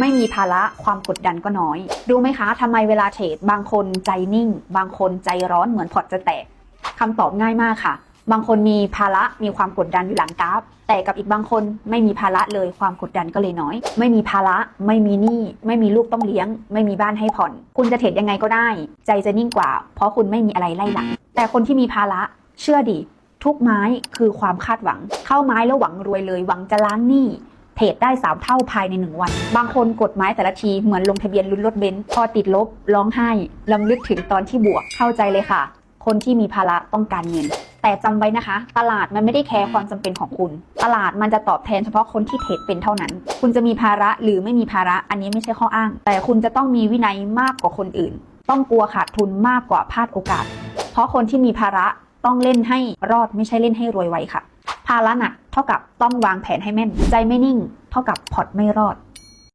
ไม่มีภาระความกดดันก็น้อยรู้ไหมคะทำไมเวลาเทรดบางคนใจนิ่ง บางคนใจร้อนเหมือนพอร์ตจะแตกคำตอบง่ายมากค่ะ บางคนมีภาระมีความกดดันอยู่หลังกราฟ แต่กับอีกบางคนไม่มีภาระเลยความกดดันก็เลยน้อย ไม่มีภาระไม่มีหนี้ไม่มีลูกต้องเลี้ยง ไม่มีบ้านให้ผ่อน คุณจะเทรดยังไงก็ได้ ใจจะนิ่งกว่า เพราะคุณไม่มีอะไรไล่หลัง แต่คนที่มีภาระเชื่อดิทุกไม้คือความคาดหวัง เข้าไม้แล้วหวังรวยเลยหวังจะล้างหนี้ เทรดได้3เท่าภายใน1วัน บางคนกดไม้แต่ละทีเหมือนลงทะเบียนลุ้นรถเบนซ์พอติดลบร้องไห้ลำลึกถึงตอนที่บวกเข้าใจเลยค่ะ คนที่มีภาระต้องการเงิน แต่จำไว้นะคะ ตลาดมันไม่ได้แคร์ความจำเป็นของคุณ ตลาดมันจะตอบแทนเฉพาะคนที่เทรดเป็นเท่านั้น คุณจะมีภาระหรือไม่มีภาระอันนี้ไม่ใช่ข้ออ้าง แต่คุณจะต้องมีวินัยมากกว่าคนอื่น ต้องกลัวขาดทุนมากกว่าพลาดโอกาส เพราะคนที่มีภาระต้องเล่นให้รอดไม่ใช่เล่นให้รวยไวค่ะ ภาระหนักเท่ากับต้องวางแผนให้แม่น ใจไม่นิ่ง เท่ากับพอร์ตไม่รอด